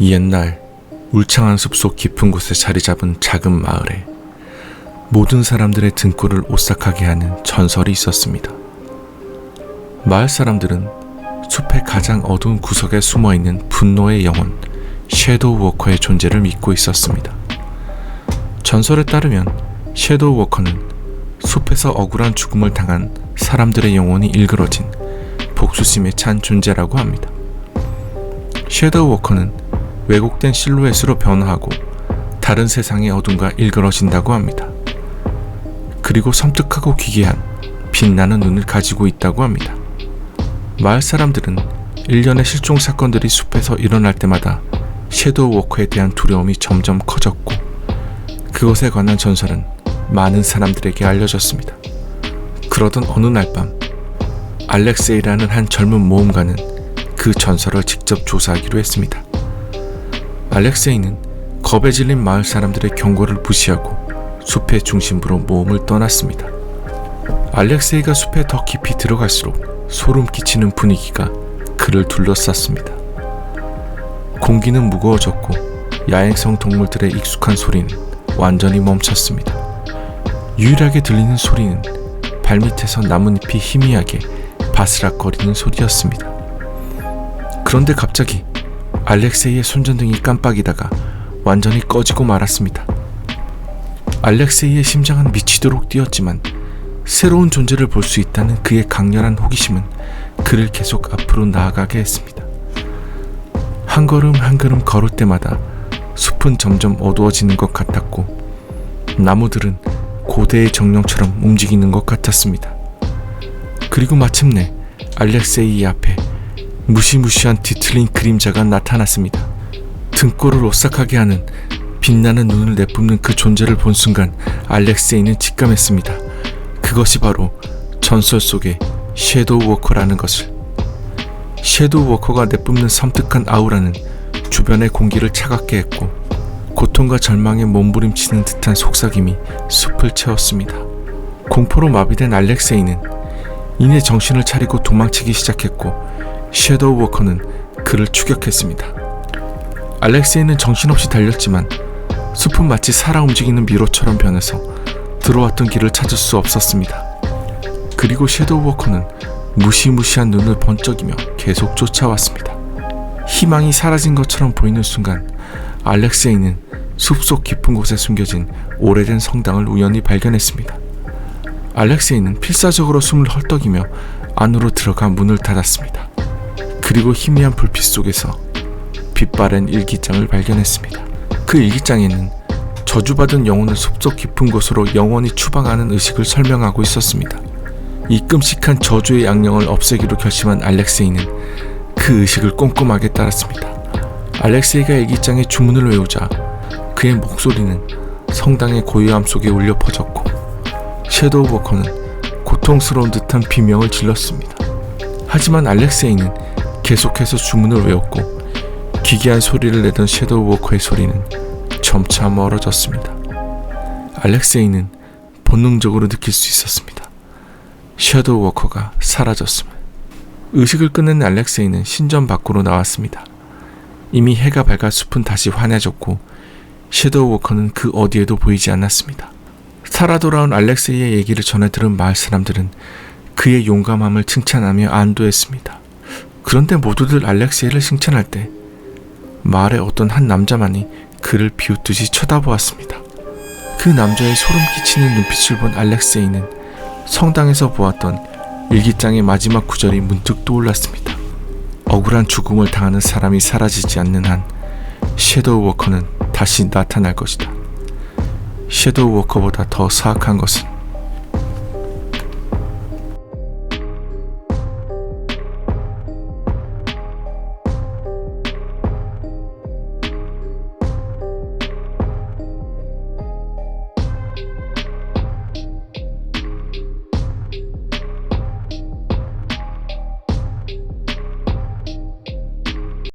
옛날 울창한 숲속 깊은 곳에 자리 잡은 작은 마을에 모든 사람들의 등골을 오싹하게 하는 전설이 있었습니다. 마을 사람들은 숲의 가장 어두운 구석에 숨어 있는 분노의 영혼 섀도우 워커의 존재를 믿고 있었습니다. 전설에 따르면 섀도우 워커는 숲에서 억울한 죽음을 당한 사람들의 영혼이 일그러진 복수심에 찬 존재라고 합니다. 섀도우 워커는 왜곡된 실루엣으로 변화하고 다른 세상의 어둠과 일그러진다고 합니다. 그리고 섬뜩하고 기괴한 빛나는 눈을 가지고 있다고 합니다. 마을 사람들은 일련의 실종 사건들이 숲에서 일어날 때마다 섀도우 워커에 대한 두려움이 점점 커졌고 그것에 관한 전설은 많은 사람들에게 알려졌습니다. 그러던 어느 날 밤 알렉세이라는 한 젊은 모험가는 그 전설을 직접 조사하기로 했습니다. 알렉세이는 겁에 질린 마을 사람들의 경고를 무시하고 숲의 중심부로 모험을 떠났습니다. 알렉세이가 숲에 더 깊이 들어갈수록 소름 끼치는 분위기가 그를 둘러쌌습니다. 공기는 무거워졌고 야행성 동물들의 익숙한 소리는 완전히 멈췄습니다. 유일하게 들리는 소리는 발밑에서 나뭇잎이 희미하게 바스락거리는 소리였습니다. 그런데 갑자기 알렉세이의 손전등이 깜빡이다가 완전히 꺼지고 말았습니다. 알렉세이의 심장은 미치도록 뛰었지만 새로운 존재를 볼 수 있다는 그의 강렬한 호기심은 그를 계속 앞으로 나아가게 했습니다. 한 걸음 한 걸음 걸을 때마다 숲은 점점 어두워지는 것 같았고 나무들은 고대의 정령처럼 움직이는 것 같았습니다. 그리고 마침내 알렉세이 앞에 무시무시한 뒤틀린 그림자가 나타났습니다. 등골을 오싹하게 하는 빛나는 눈을 내뿜는 그 존재를 본 순간 알렉세이는 직감했습니다. 그것이 바로 전설 속의 섀도우 워커라는 것을. 섀도우 워커가 내뿜는 섬뜩한 아우라는 주변의 공기를 차갑게 했고 고통과 절망에 몸부림치는 듯한 속삭임이 숲을 채웠습니다. 공포로 마비된 알렉세이는 이내 정신을 차리고 도망치기 시작했고 섀도우 워커는 그를 추격했습니다. 알렉세이는 정신없이 달렸지만 숲은 마치 살아 움직이는 미로처럼 변해서 들어왔던 길을 찾을 수 없었습니다. 그리고 섀도우 워커는 무시무시한 눈을 번쩍이며 계속 쫓아왔습니다. 희망이 사라진 것처럼 보이는 순간 알렉세이는 숲속 깊은 곳에 숨겨진 오래된 성당을 우연히 발견했습니다. 알렉세이는 필사적으로 숨을 헐떡이며 안으로 들어가 문을 닫았습니다. 그리고 희미한 불빛 속에서 빛바랜 일기장을 발견했습니다. 그 일기장에는 저주받은 영혼을 숲속 깊은 곳으로 영원히 추방하는 의식을 설명하고 있었습니다. 이 끔찍한 저주의 양령을 없애기로 결심한 알렉세이는 그 의식을 꼼꼼하게 따랐습니다. 알렉세이가 일기장에 주문을 외우자 그의 목소리는 성당의 고요함 속에 울려 퍼졌고 섀도우 워커는 고통스러운 듯한 비명을 질렀습니다. 하지만 알렉세이는 계속해서 주문을 외웠고 기괴한 소리를 내던 섀도우 워커의 소리는 점차 멀어졌습니다. 알렉세이는 본능적으로 느낄 수 있었습니다. 섀도우 워커가 사라졌음을. 의식을 끊는 알렉세이는 신전 밖으로 나왔습니다. 이미 해가 밝아 숲은 다시 환해졌고 섀도우 워커는 그 어디에도 보이지 않았습니다. 살아 돌아온 알렉세이의 얘기를 전해 들은 마을 사람들은 그의 용감함을 칭찬하며 안도했습니다. 그런데 모두들 알렉세이를 칭찬할 때 마을의 어떤 한 남자만이 그를 비웃듯이 쳐다보았습니다. 그 남자의 소름 끼치는 눈빛을 본 알렉세이는 성당에서 보았던 일기장의 마지막 구절이 문득 떠올랐습니다. 억울한 죽음을 당하는 사람이 사라지지 않는 한 섀도우 워커는 다시 나타날 것이다. 섀도우 워커보다 더 사악한 것은